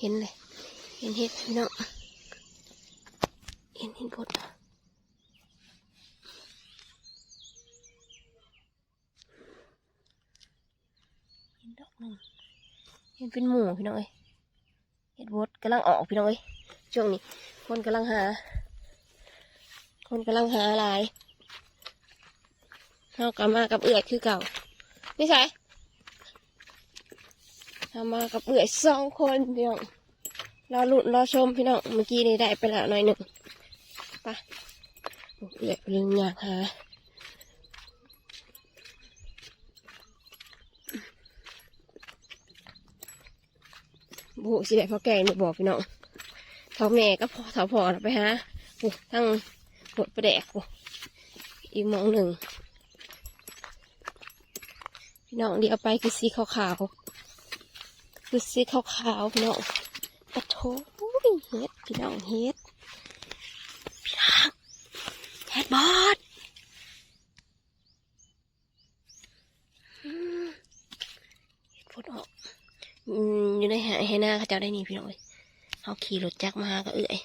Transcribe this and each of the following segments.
เห็นเลย เห็นเห็ดพี่น้องเห็นเห็นพดเห็นดอกหนึ่งเห็นเป็นหมูพี่น้องเอ้ยเห็ดบดกำลังออกพี่น้องเอ้ยช่วงนี้ คนกำลังหา คนกำลังหาอะไรเรากลับมากับเอือดคือเก่านี่ใช่ มากับเอือสองคนพี่น้องรอลุ้นรอชมพี่น้องเมื่อกี้นี่ได้ไปแล้วหน่อยหนึ่งไปโอ้เอือเรื่องอยากหาบุสิได้พ่อแกงนี่บอกพี่น้องท่าแม่ก็พอเท่าพอไปฮะโอ้ทั้งหมดประแดกโอ้อีกมองหนึ่งพี่น้องเดี๋ยวไปคือสีขาวๆ คือสีขาวๆพี่น้องปะโถเฮ็ดพี่น้องเฮ็ดพี่น้องเฮ็ดบอสเฮ็ดพดออกอยู่ในหาให้หน้าเขาเจ้าได้นี่พี่น้องเอ้ยเขาขี่รถจักรมาก็เอื่อย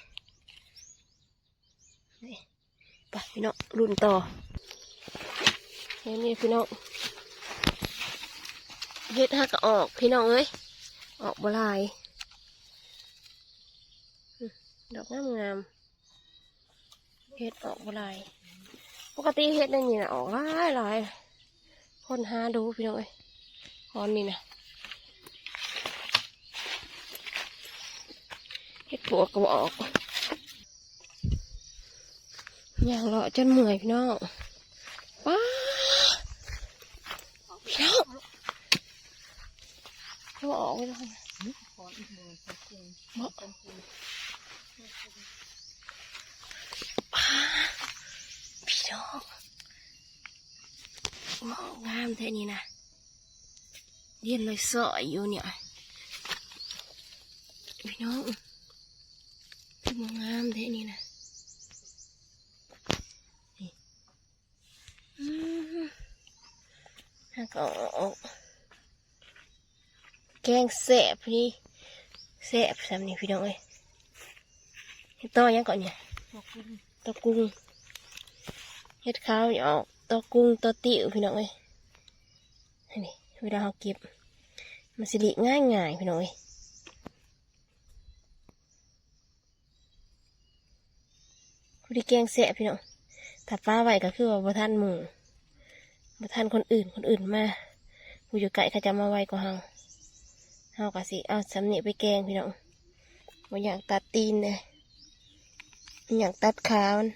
ไปพี่น้องรุ่นต่อเฮ้ยนี่พี่น้องเฮ็ดฮักก็ออกพี่น้องเอ้ย ออกบลาย ดอกงามงามเฮ็ดออกบลาย ปกติเฮ็ดในนี่นะออกหลายหลายคนหาดูพี่น้องเอ้ยคอนนี่นะเฮ็ดปวกก็บออกย่างเลาะจนเมื่อยพี่น้องป้าพี่น้อง เขาออกไม่ได้บ่ป้าพี่น้องมองงามแท่นี้นะเรียนเลยสอยอยู่เนี่ยพี่น้องพี่มองงามเท่นี่นะนี่อืมแล้วก็เอา แกงแสบนี่แสบสามนี่พี่น้องเอ้ยเฮ็ดต่อยังก่อนเนี่ยตอกุ้งเฮ็ดข้าวอย่าออกตอกุ้งตอติ๋วพี่น้องเอ้ยนี่เวลาเราเก็บ มันสิริง่ายง่ายๆพี่น้องเอ้ยผู้ที่แกงแสะพี่น้องถ้าป้าไว้ก็คือว่าบ่ทันหมู่บ่ทันคนอื่นคนอื่นมาผู้อยู่ไกลเขาจะมาไว้ก็เฮา เฮาก็สิเอาสำเนียไปแกงพี่น้องบ่อยากตัดตีนเลยอยากตัดขามัน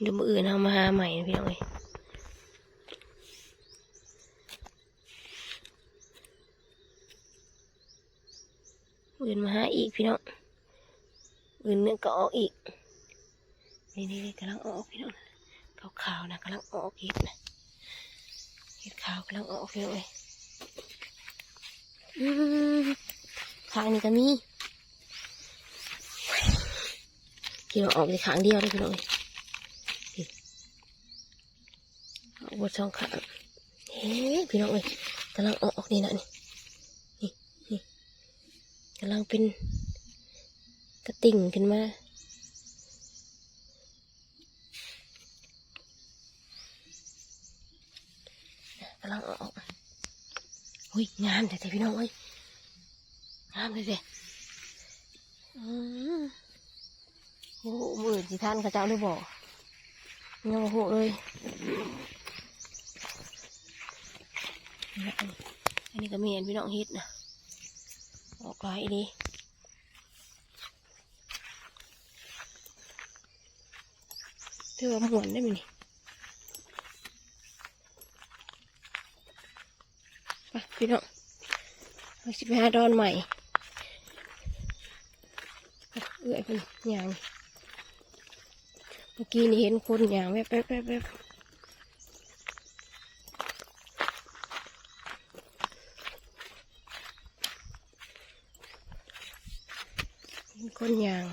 เดี๋ยวมืออื่นเฮามาหาใหม่พี่น้องเอ้ย อื่นมาหาอีกพี่น้องอื่นเนี่ยก็ออกอีกนี่นี่กำลังออกพี่น้องขาวๆนะกำลังออกเห็ดนะเห็ดขาวกำลังออกพี่น้องเอ้ยอืมข้างนี้ก็มีพี่น้องออกในข้างเดียวเลยพี่น้องเอ้ยออกบทสองขางเฮ้พี่น้องเอ้ยกำลังออกนี่นะนี่นนี่ กำลังเป็นกระติ่งขึ้นมากำลังออกอุ้ยงามแต่แต่พี่น้องเอ้ยงามเลยเด้อืมโอ้โหมือสิท่านเขาเจ้าเลยบอกยังโอ้โหเลยอันนี้ก็มีอันพี่น้องฮ็ดนะ ออกหลายดีถือว่าหมวนได้ไหมนี่ไปพี่น้องเราสิไปหาดอนใหม่เอื้อยเพิ่นยางเมื่อกี้นี่เห็นคนยางแวบแวบแวบแวบ มี คนยาง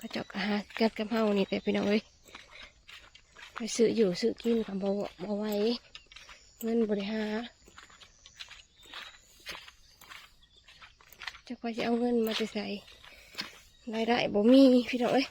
กระจกฮะหาเกิดกับเฮานี่แต่พี่น้องเอ้ยไปซื้ออยู่ซื้อกินกับบ่บ่ไว้เงินบริหารจะไปจะเอาเงินมาจะใส่รายได้บ่มีพี่น้องเอ้ย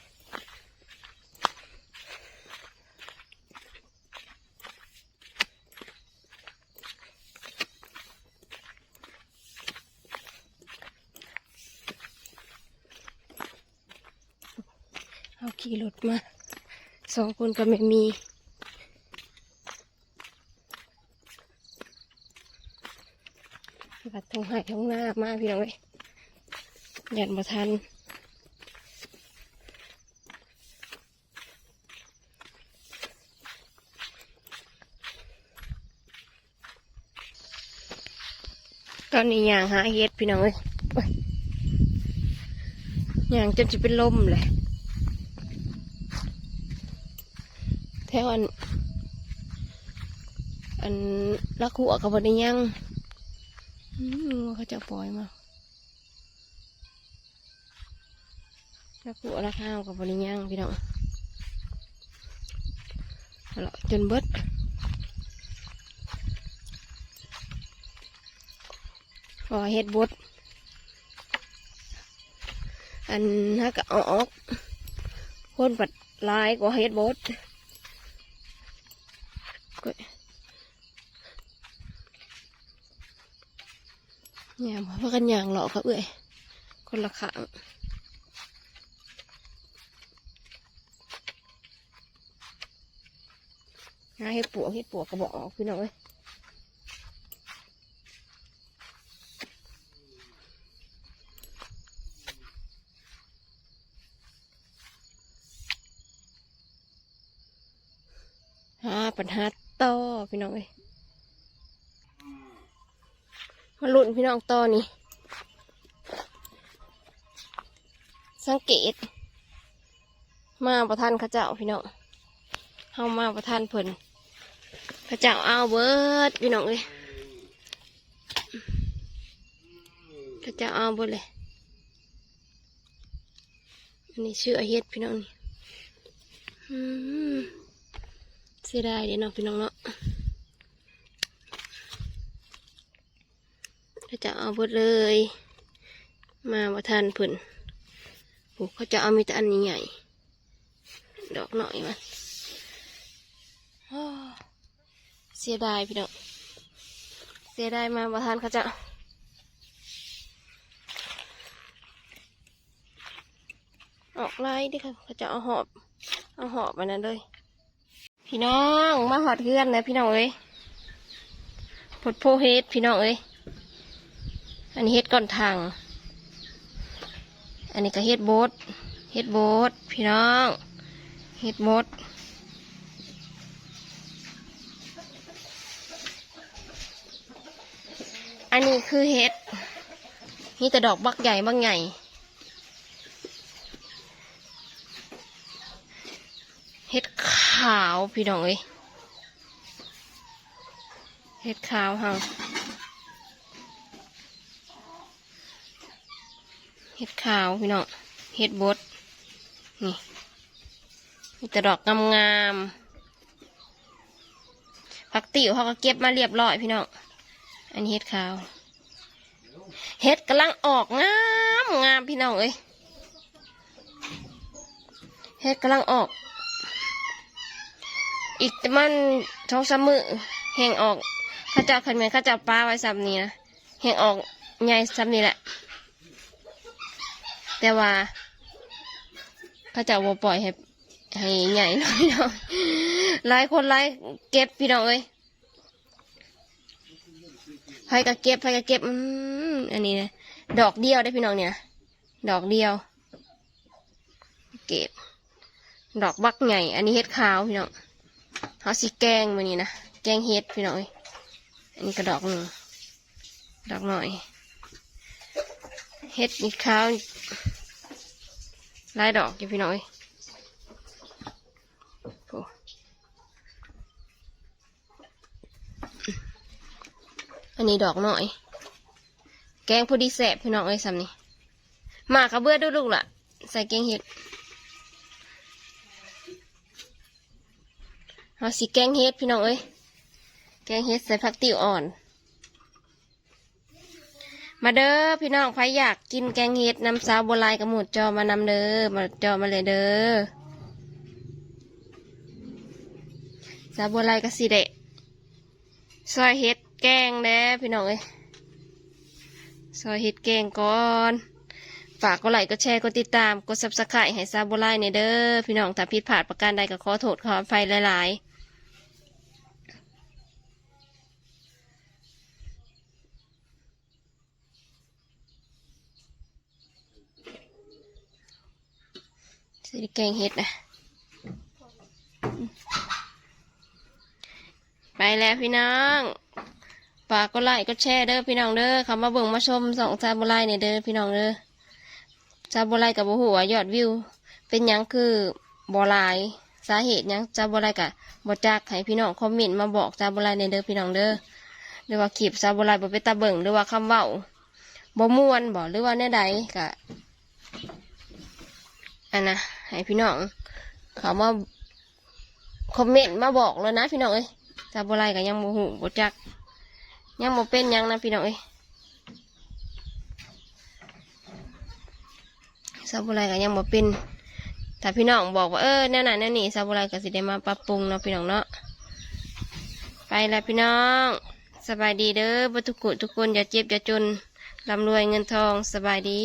เอาขี่รถมาสองคนก็ไม่มีบัดทงหายทงหน้ามาพี่น้องเอ้ยยันบ่ทันตอนนี้ย่างหาเห็ดพี่น้องเอ้ยอย่างจนจะเป็นลมเลย แถวอัน อันลักหัวกับบได้ยังอืมเขาจะปล่อยมาลักหัวลักข้าวกับบได้ยังพี่น้องเอาล่ะจนเบิดพอเฮ็ดบดอันถ้าก็เอาออกคนปัดลายกว่าเฮ็ดบด ก็เนี่ยพากันอย่างหล่อกครับเอ้ยคนละขางหาเฮ็ดปวกเฮ็ดปวกกระบอกออกพี่น้องเอ้ยหาปัญหา ต่อพี่น้องเอ้ยมาลุ้นพี่น้องต่อนี่ สังเกต มาประทานข้าเจ้าพี่น้องเฮามาประทานเพิ่นข้าเจ้าเอาเบิดพี่น้องเอ้ยข้าเจ้าเอาเบิดเลยอันนี้ชื่อเฮ็ดพี่น้องนี่ เสียดายเดี๋ยวน้องพี่น้องเนาะถ้าจะเอาเบิดเลย มาว่าทานเพิ่นโอ้เขาจะเอามีแต่อันใหญ่ดอกหน่อยมันอ้อเสียดายพี่น้องเสียดายมาว่าทานเขาจะออกไล่ดิค่ะเขาจะเอาหอบ เอาหอบมันนั้นเลย พี่น้องมาหอดเพื่อนนะพี่น้องเอ้ยพดโพเฮ็ดพี่น้องเอ้ยอันนี้เฮ็ดก่อนทาง อันนี้ก็เฮ็ดโบดเฮ็ดโบดพี่น้องเฮ็ดโบดอันนี้คือเฮ็ดนี่แต่ดอกบักใหญ่บักใหญ่ เห็ด ขาวพี่น้องเอ้ยเห็ดขาวเฮาเห็ดขาวพี่น้องเห็ดบดนี่มีแต่ดอกงามๆผักติ๋วเขาก็เก็บมาเรียบร้อยพี่น้องอันนี้เห็ดขาว เห็ดกำลังออกงามงามพี่น้องเอ้ยเห็ดกำลังออก อีกมันท้องสามมือแหงออกข้าเจ้าขันเมือนข้าเจ้าปลาไว้ซ้ำนี้นะแหงออกใหญ่ซ้ำนี้แหละ แต่ว่าข้าเจ้าบ่ปล่อยให้ให้ใหญ่หน่อยเนาะหลายคนหลายเก็บพี่น้องเอ้ยไผก็เก็บไผก็เก็บอืมอันนี้นะดอกเดียวได้พี่น้องเนี่ย ดอกเดียว เก็บ ดอกบักใหญ่ อันนี้เห็ดขาวพี่น้อง เขาสิแกงมานี่นะ แกงเห็ดพี่น้อย อันนี้กระดอกหนึ่งดอกหน่อยเห็ดนี่ขาวลายดอกอยู่พี่น้อยโอ้อันนี้ดอกหน่อยแแกงพอดีแสบพี่น้องเอ้ยสำนี่มากระเบื้อดูลูกล่ะ ใส่แกงเห็ด เอาสีแกงเห็ดพี่น้องเอ้ย แกงเห็ดใส่ผักติ๋วอ่อน มาเด้อพี่น้องใครอยากกินแกงเห็ดน้ำซาวโบราณกับหมูจอมานำเด้อมาจอมาเลยเด้อซาวโบราณกับสีเดะซอยเห็ดแกงเด้อพี่น้องเอ้ยซอยเห็ดแกงก่อนฝากก็ไลค์ก็แชร์ก็ติดตามกดซับสไครต์ให้ซาบราณเนี่ยเด้อพี่น้องถ้าผิดพลาดประการใดก็ขอโทษขออภัยหลายๆ สิได้แกงเห็ดนะไปแล้วพี่น้องฝากก็ไลค์ก็แชร์เด้อพี่น้องเด้อเขามาเบิ่งมาชมสองซาบุไรเนี่ยเด้อพี่น้องเด้อซาบุไรกับโบหัวยอดวิว เป็นยังคือบอลายสาเหตุยังซาบุไรกับบอจักให้พี่น้องคอมเมนต์มาบอกซาบุไรเนี่ยเด้อพี่น้องเด้อหรือว่าคลิปซาบุไรบ่เป็นตาเบิ่งหรือว่าคำเว้าบ่ม่วนบ่หรือว่าแน่ใดกะอันนะ ให้พี่น้อง เขามาคอมเมนต์มาบอกเลยนะพี่น้องเอ้ยซาบุไรกับยังโมหูบจัก ยังโมเป็นยังนะพี่น้องเอ้ยซาบุไรกับยังโมเป็นแต่พี่น้องบอกว่าเออแน่นอนแน่นี่ซาบุไรกับสิได้มาปรับปรุงเนาะพี่น้องเนาะ ไปล้วพี่น้อง สบายดีเด้อบัทุกคนทุกคนอย่าเจ็บอย่าจนร่ำรวยเงินทองสบายดี